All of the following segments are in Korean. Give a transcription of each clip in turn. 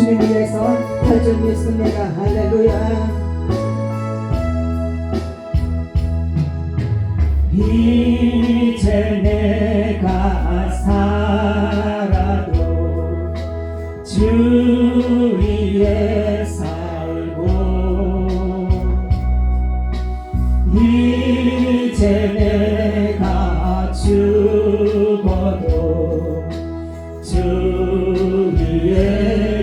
주님 위해서 발전 믿습니다. 할렐루야. 이제 내가 살아도 주 위에 살고 이제 내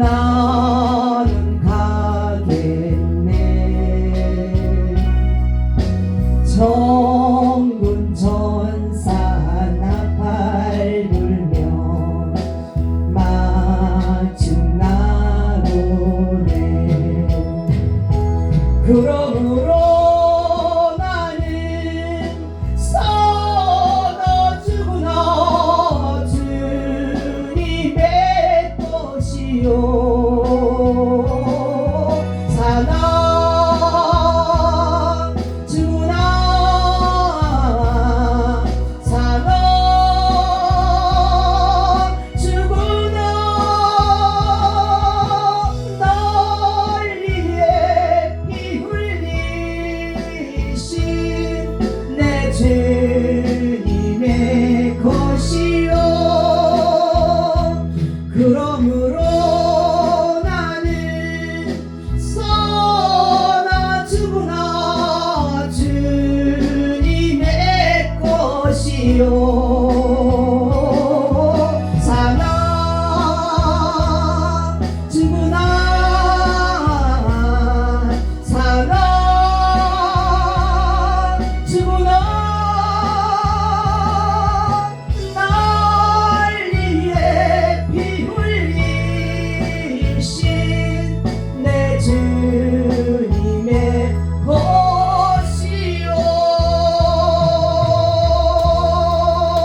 나는 가겠네.